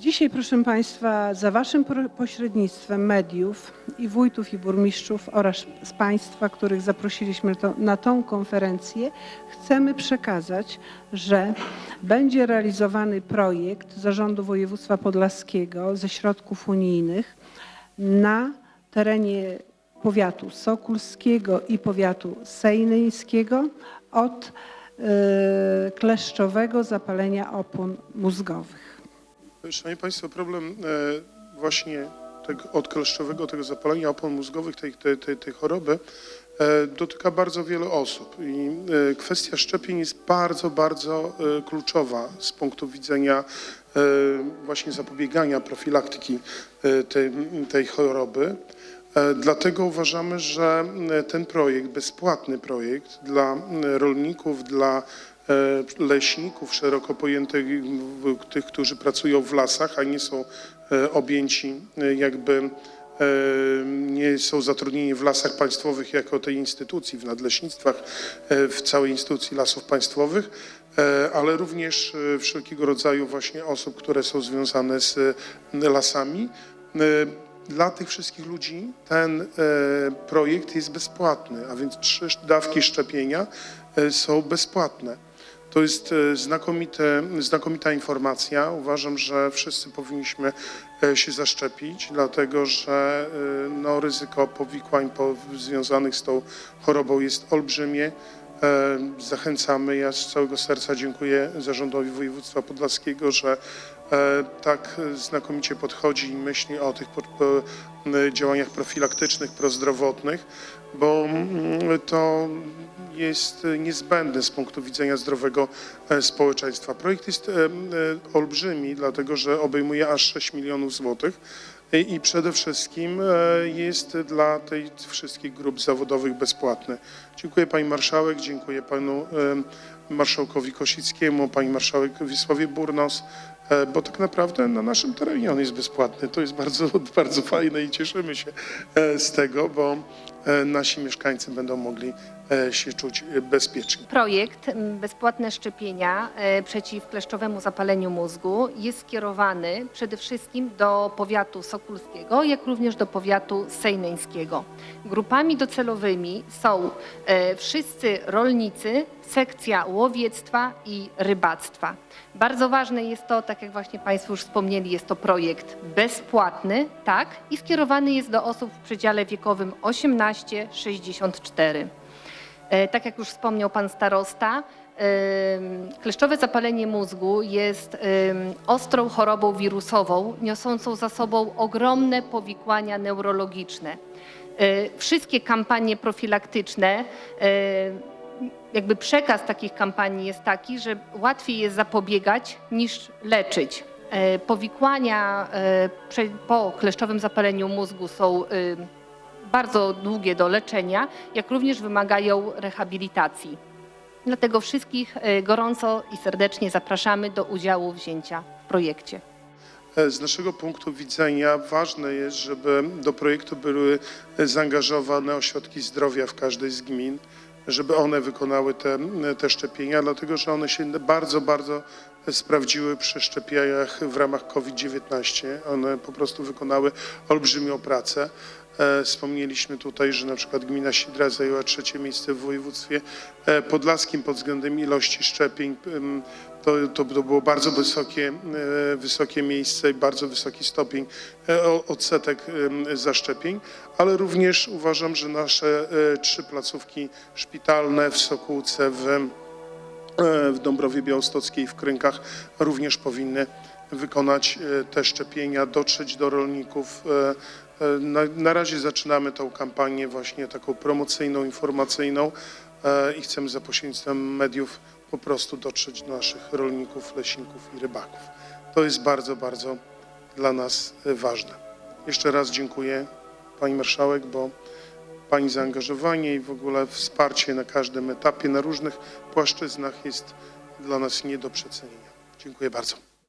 Dzisiaj, proszę Państwa, za Waszym pośrednictwem mediów i wójtów i burmistrzów oraz z Państwa, których zaprosiliśmy to, na tą konferencję, chcemy przekazać, że będzie realizowany projekt Zarządu Województwa Podlaskiego ze środków unijnych na terenie powiatu sokulskiego i powiatu sejnyńskiego od e, kleszczowego zapalenia opon mózgowych. Szanowni Państwo, problem e, właśnie tego odkleszczowego, tego zapalenia opon mózgowych, tej, tej, tej, tej choroby e, dotyka bardzo wielu osób i e, kwestia szczepień jest bardzo, bardzo kluczowa z punktu widzenia właśnie zapobiegania profilaktyki tej, tej choroby. E, Dlatego uważamy, że e, ten projekt, bezpłatny projekt dla e, rolników, dla leśników szeroko pojętych, tych, którzy pracują w lasach, a nie są objęci jakby nie są zatrudnieni w lasach państwowych jako tej instytucji, w nadleśnictwach, w całej instytucji lasów państwowych, ale również wszelkiego rodzaju właśnie osób, które są związane z lasami. Dla tych wszystkich ludzi ten e, projekt jest bezpłatny, a więc trzy dawki szczepienia e, są bezpłatne. To jest e, znakomite, znakomita informacja. Uważam, że wszyscy powinniśmy się zaszczepić, dlatego że no, ryzyko powikłań po, związanych z tą chorobą jest olbrzymie. E, Zachęcamy. Ja z całego serca dziękuję Zarządowi Województwa Podlaskiego, że e, tak znakomicie podchodzi i myśli o tych działaniach profilaktycznych, prozdrowotnych, bo to jest niezbędne z punktu widzenia zdrowego e, społeczeństwa. Projekt jest olbrzymi, dlatego że obejmuje aż 6 milionów złotych i przede wszystkim e, jest dla tej wszystkich grup zawodowych bezpłatny. Dziękuję Pani Marszałek, dziękuję Panu e, Marszałkowi Kosickiemu, Pani Marszałek Wisławie Burnos, bo tak naprawdę na naszym terenie on jest bezpłatny. To jest bardzo, bardzo fajne i cieszymy się e, z tego, bo e, nasi mieszkańcy będą mogli e, się czuć e, bezpiecznie. Projekt Bezpłatne szczepienia e, przeciw kleszczowemu zapaleniu mózgu jest skierowany przede wszystkim do powiatu sokulskiego, jak również do powiatu sejneńskiego. Grupami docelowymi są e, wszyscy rolnicy, sekcja łowiectwa i rybactwa. Bardzo ważne jest to, tak jak właśnie Państwo już wspomnieli, jest to projekt bezpłatny, tak, i skierowany jest do osób w przedziale wiekowym 18-64. E, Tak jak już wspomniał pan starosta, em, kleszczowe zapalenie mózgu jest em, ostrą chorobą wirusową, niosącą za sobą ogromne powikłania neurologiczne. E, Wszystkie kampanie profilaktyczne, e, jakby przekaz takich kampanii jest taki, że łatwiej jest zapobiegać niż leczyć. E, Powikłania e, po kleszczowym zapaleniu mózgu są em, bardzo długie do leczenia, jak również wymagają rehabilitacji. Dlatego wszystkich e, gorąco i serdecznie zapraszamy do udziału wzięcia w projekcie. E, Z naszego punktu widzenia ważne jest, żeby do projektu były zaangażowane ośrodki zdrowia w każdej z gmin, żeby one wykonały te, te szczepienia, dlatego że one się bardzo, bardzo sprawdziły przy szczepieniach w ramach COVID-19. One po prostu wykonały olbrzymią pracę. E, Wspomnieliśmy tutaj, że na przykład gmina Sidra zajęła trzecie miejsce w województwie e, podlaskim pod względem ilości szczepień. To, to, to było bardzo wysokie, e, wysokie miejsce i bardzo wysoki stopień odsetek zaszczepień, ale również uważam, że nasze trzy placówki szpitalne w Sokółce, w, w Dąbrowie Białostockiej, w Krynkach również powinny wykonać e, te szczepienia, dotrzeć do rolników. E, e, Na, na razie zaczynamy tą kampanię właśnie taką promocyjną, informacyjną i chcemy za pośrednictwem mediów po prostu dotrzeć do naszych rolników, leśników i rybaków. To jest bardzo, bardzo dla nas ważne. Jeszcze raz dziękuję Pani Marszałek, bo Pani zaangażowanie i w ogóle wsparcie na każdym etapie, na różnych płaszczyznach jest dla nas nie do przecenienia. Dziękuję bardzo.